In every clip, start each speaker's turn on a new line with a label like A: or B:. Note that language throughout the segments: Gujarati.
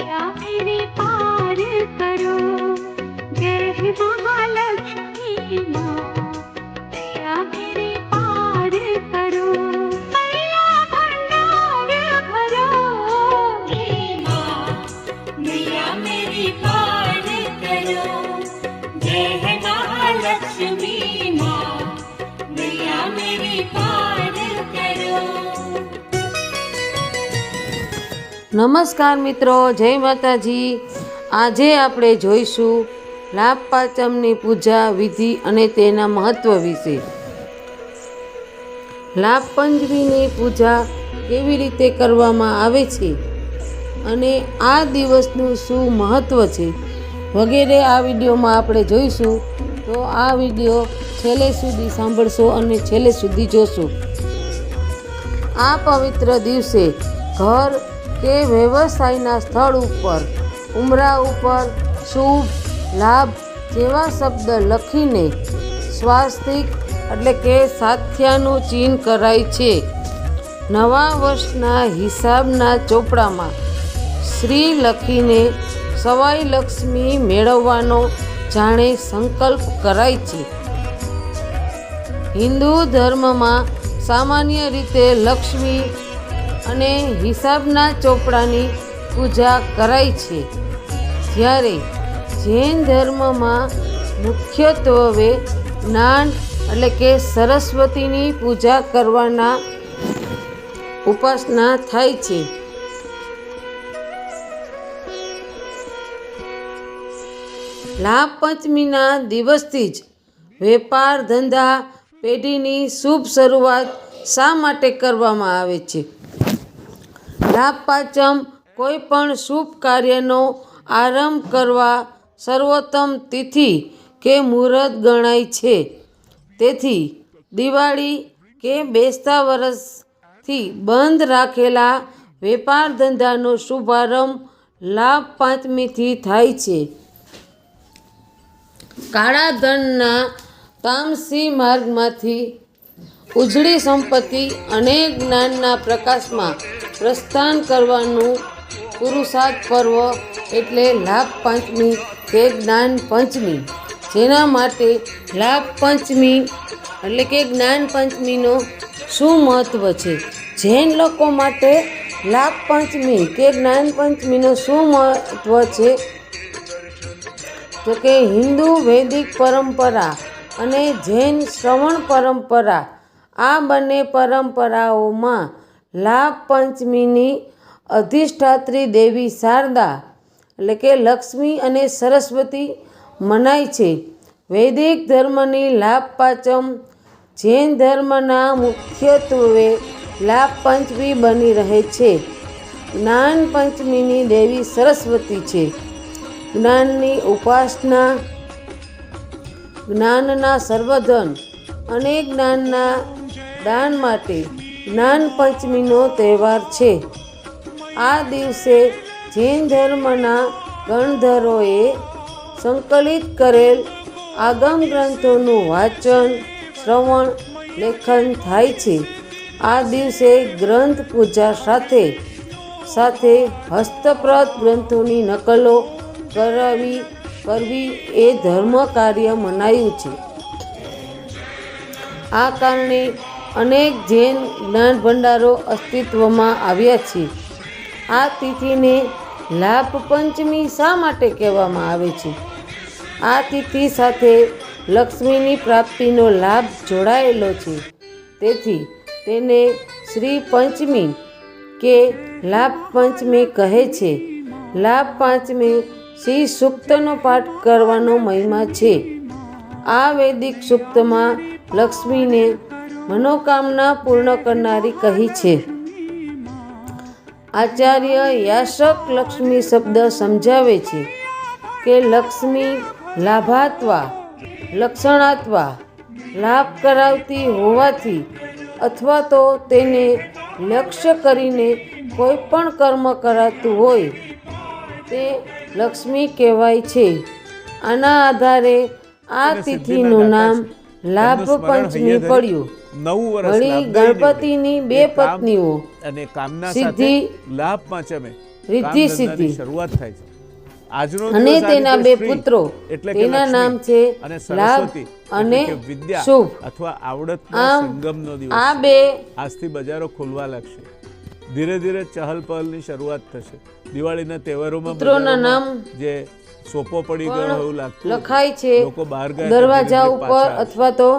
A: 对呀
B: નમસ્કાર મિત્રો, જય માતાજી. આજે આપણે જોઈશું લાભ પાંચમની પૂજા વિધિ અને તેના મહત્વ વિશે. લાભ પંચમીની પૂજા કેવી રીતે કરવામાં આવે છે અને આ દિવસનું શું મહત્વ છે વગેરે આ વિડીયોમાં આપણે જોઈશું. તો આ વીડિયો છેલ્લે સુધી સાંભળશો અને છેલ્લે સુધી જોશો. આ પવિત્ર દિવસે ઘર કે વ્યવસાયના સ્થળ ઉપર, ઉમરા ઉપર, શુભ, લાભ જેવા શબ્દ લખીને સ્વાસ્તિક એટલે કે સાથ્યાનું ચિહ્ન કરાય છે. નવા વર્ષના હિસાબના ચોપડામાં શ્રી લખીને સવાઈ લક્ષ્મી મેળવવાનો જાણે સંકલ્પ કરાય છે. હિન્દુ ધર્મમાં સામાન્ય રીતે લક્ષ્મી અને હિસાબના ચોપડાની પૂજા કરાય છે. જ્યારે જૈન ધર્મમાં મુખ્યત્વે જ્ઞાન એટલે કે સરસ્વતીની પૂજા કરવાના ઉપાસના થાય છે. લાભ પંચમીના દિવસથી જ વેપાર ધંધા પેઢીની શુભ શરૂઆત શા માટે કરવામાં આવે છે? લાભ પાંચમ કોઈ પણ શુભ કાર્યનો આરંભ કરવા સર્વોત્તમ તિથિ કે મુહૂર્ત ગણાય છે. તેથી દિવાળી કે બેસતા વર્ષથી બંધ રાખેલા વેપાર ધંધાનો શુભારંભ લાભ પાંચમીથી થાય છે. કાળા ધનના તામસી માર્ગમાંથી ઉજળી સંપત્તિ અને જ્ઞાનના પ્રકાશમાં પ્રસ્થાન કરવાનું પુરુષાર્થ પર્વ એટલે લાભ પંચમી કે જ્ઞાન પંચમી. જેના માટે લાભ પંચમી એટલે કે જ્ઞાન પંચમીનો શું મહત્વ છે? જૈન લોકો માટે લાભ પંચમી કે જ્ઞાન પંચમીનો શું મહત્વ છે? તો કે હિન્દુ વૈદિક પરંપરા અને જૈન શ્રવણ પરંપરા આ બંને પરંપરાઓમાં લાભ પંચમીની અધિષ્ઠાત્રી દેવી શારદા, એટલે કે લક્ષ્મી અને સરસ્વતી, મનાય છે. વૈદિક ધર્મની લાભ પાંચમ જૈન ધર્મના મુખ્યત્વે લાભ પંચમી બની રહે છે. જ્ઞાન પંચમીની દેવી સરસ્વતી છે. જ્ઞાનની ઉપાસના, જ્ઞાનના સર્વધન અને જ્ઞાનના દાન માટે જ્ઞાન પંચમીનો તહેવાર છે. આ દિવસે જૈન ધર્મના ગણધરોએ સંકલિત કરેલ આગમ ગ્રંથોનું વાંચન, શ્રવણ, લેખન થાય છે. આ દિવસે ગ્રંથ પૂજા સાથે સાથે હસ્તપ્રત ગ્રંથોની નકલો કરાવી, કરવી એ ધર્મ કાર્ય મનાયું છે. આ કારણે અનેક જૈન જ્ઞાન ભંડારો અસ્તિત્વમાં આવ્યા છે. આ તિથિને લાભ પંચમી શા માટે કહેવામાં આવે છે? આ તિથિ સાથે લક્ષ્મીની પ્રાપ્તિનો લાભ જોડાયેલો છે. તેથી તેને શ્રી પંચમી કે લાભ પંચમી કહે છે. લાભ પાંચમી શ્રી સૂક્તનો પાઠ કરવાનો મહિમા છે. આ વૈદિક સૂક્તમાં લક્ષ્મીને મનોકામના પૂર્ણ કરનારી કહી છે. આચાર્ય યાશક લક્ષ્મી શબ્દ સમજાવે છે કે લક્ષ્મી લાભાત્વા લક્ષણાત્વા લાભ કરાવતી હોવાથી અથવા તો તેને લક્ષ્ય કરીને કોઈ પણ કર્મ કરાતું હોય તે લક્ષ્મી કહેવાય છે. આના આધારે આ તિથિનું નામ લાભ પંચમી પડ્યું.
C: નવું વર્ષ
B: ગણપતિની બે પત્નીઓ
C: અને કામના
B: સિદ્ધિ,
C: લાભ પાંચમે
B: રિદ્ધિ સિદ્ધિ.
C: શરૂઆત થાય છે. આજનો
B: અને તેના બે પુત્રો
C: એટલે
B: તેના નામ છે
C: અને
B: લાભ
C: સરસ્વતી.
B: અને
C: વિદ્યા
B: શુભ.
C: અથવા
B: આવડત
C: સંગમનો દિવસ
B: આ બે
C: આજથી બજારો ખુલવા લાગશે. ધીરે ધીરે ચહલ પહલની શરૂઆત થશે. દિવાળીના તહેવારોમાં
B: પુત્રોના નામ
C: જે સોપો પડી ગયો એવું લાગતું
B: લખાય છે
C: લોકો બહાર ગયા
B: દરવાજા ઉપર અથવા તો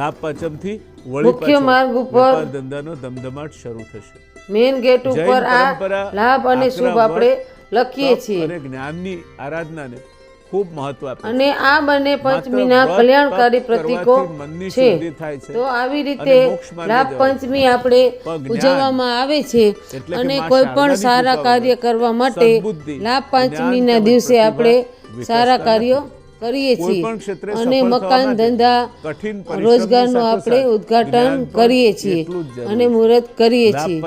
C: લાભ પાંચમથી વળી
B: મુખ્ય માર્ગ ઉપર
C: ધંધાનો ધમધમાટ શરૂ થશે.
B: મેઇન ગેટ ઉપર આ લાભ અને શુભ આપણે લખીએ છીએ.
C: અને જ્ઞાનની આરાધનાને ખૂબ મહત્વ
B: અને આ બંને પંચમીના કલ્યાણકારી પ્રતિકો છે. તો આવી રીતે લાભ પંચમી આપણે ઉજવવામાં આવે છે અને કોઈ પણ સારા કાર્ય કરવા માટે લાભ પંચમીના દિવસે આપણે સારા. કાર્યો કરીએ છીએ અને મકાન ધંધા રોજગારનું આપણે ઉદ્ઘાટન કરીએ છીએ અને. મુહૂર્ત કરીએ છીએ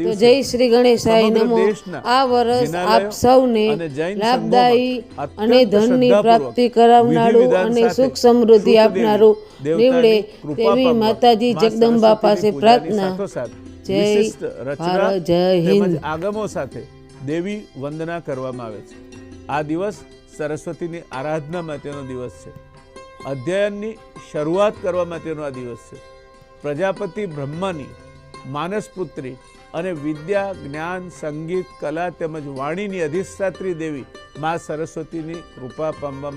B: તો જય શ્રી ગણેશાય નમો આ વર્ષ આપ સૌને લાભદાયી અને ધનની પ્રાપ્તિ કરાવનારું અને સુખ સમૃદ્ધિ આપનારું નીવડે તેવી માતાજી જગદંબા પાસે પ્રાર્થના જય ભારત, જય હિન્દ.
C: આગમો સાથે દેવી વંદના કરવામાં આવે છે આ દિવસ સરસ્વતીની આરાધના માટેનો દિવસ છે. અધ્યયનની શરૂઆત કરવા માટેનો આ દિવસ છે. પ્રજાપતિ બ્રહ્માની માનસપુત્રી અને વિદ્યા, જ્ઞાન, સંગીત, કલા તેમજ વાણીની અધિષ્ઠાત્રી દેવી મા સરસ્વતીની કૃપા પામવા